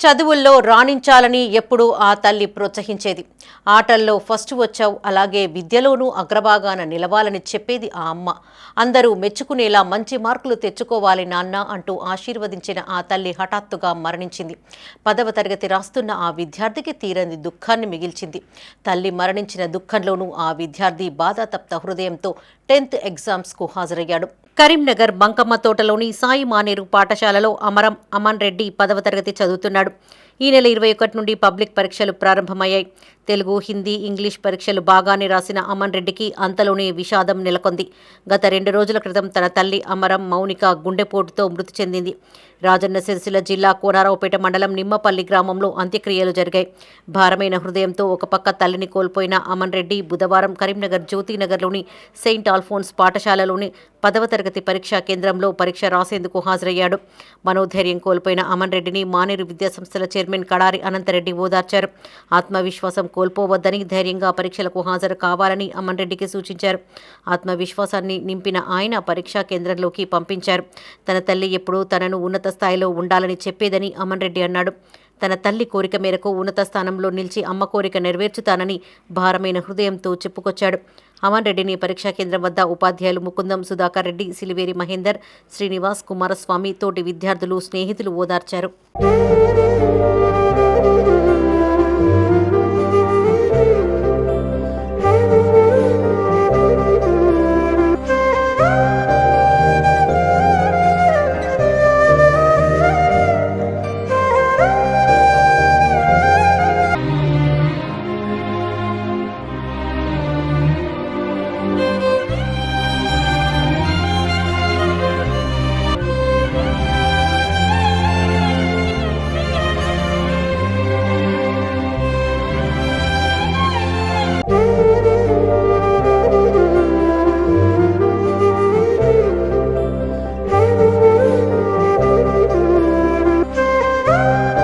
చదువుల్లో రాణించాలని ఎప్పుడూ ఆ తల్లి ప్రోత్సహించేది. ఆటల్లో ఫస్ట్ వచ్చావు అలాగే విద్యలోనూ అగ్రభాగాన నిలవాలని చెప్పేది ఆ అమ్మ. అందరూ మెచ్చుకునేలా మంచి మార్కులు తెచ్చుకోవాలి నాన్న అంటూ ఆశీర్వదించిన ఆ తల్లి హఠాత్తుగా మరణించింది. పదవ తరగతి రాస్తున్న ఆ విద్యార్థికి తీరని దుఃఖాన్ని మిగిల్చింది. తల్లి మరణించిన దుఃఖంలోనూ ఆ విద్యార్థి బాధాతప్త హృదయంతో టెన్త్ ఎగ్జామ్స్కు హాజరయ్యాడు. కరీంనగర్ బంకమ్మ తోటలోని సాయి మానేరు పాఠశాలలో అమరం అమన్ రెడ్డి పదవ తరగతి చదువుతున్నాడు. ఈ నెల ఇరవై ఒకటి నుండి పబ్లిక్ పరీక్షలు ప్రారంభమయ్యాయి. తెలుగు హిందీ ఇంగ్లీష్ పరీక్షలు బాగానే రాసిన అమన్ రెడ్డికి అంతలోనే విషాదం నెలకొంది. గత రెండు రోజుల క్రితం తన తల్లి అమరం మౌనిక గుండెపోటుతో మృతి చెందింది. రాజన్న సిరిసిల్ల జిల్లా కోనారావుపేట మండలం నిమ్మపల్లి గ్రామంలో అంత్యక్రియలు జరిగాయి. భారమైన హృదయంతో ఒక పక్క తల్లిని కోల్పోయిన అమన్ రెడ్డి బుధవారం కరీంనగర్ జ్యోతినగర్లోని సెయింట్ ఆల్ఫోన్స్ పాఠశాలలోని పదవ తరగతి పరీక్షా కేంద్రంలో పరీక్ష రాసేందుకు హాజరయ్యాడు. మనోధైర్యం కోల్పోయిన అమన్ రెడ్డిని మానేరు విద్యాసంస్థల చైర్మన్ కడారి అనంతరెడ్డి ఓదార్చారు. ఆత్మవిశ్వాసం కోల్పోవద్దని ధైర్యంగా పరీక్షలకు హాజరు కావాలని అమన్ రెడ్డికి సూచించారు. ఆత్మవిశ్వాసాన్ని నింపిన ఆయన పరీక్షా కేంద్రంలోకి పంపించారు. తన తల్లి ఎప్పుడూ తనను ఉన్నత స్థాయిలో ఉండాలని చెప్పేదని అమన్ రెడ్డి అన్నాడు. తన తల్లి కోరిక మేరకు ఉన్నత స్థానంలో నిలిచి అమ్మ కోరిక నెరవేర్చుతానని భారమైన హృదయంతో చెప్పుకొచ్చాడు. అమన్ రెడ్డిని పరీక్షా కేంద్రం వద్ద ఉపాధ్యాయులు ముకుందం సుధాకర్ రెడ్డి సిలివేరి మహేందర్ శ్రీనివాస్ కుమారస్వామి తోటి విద్యార్థులు స్నేహితులు ఓదార్చారు.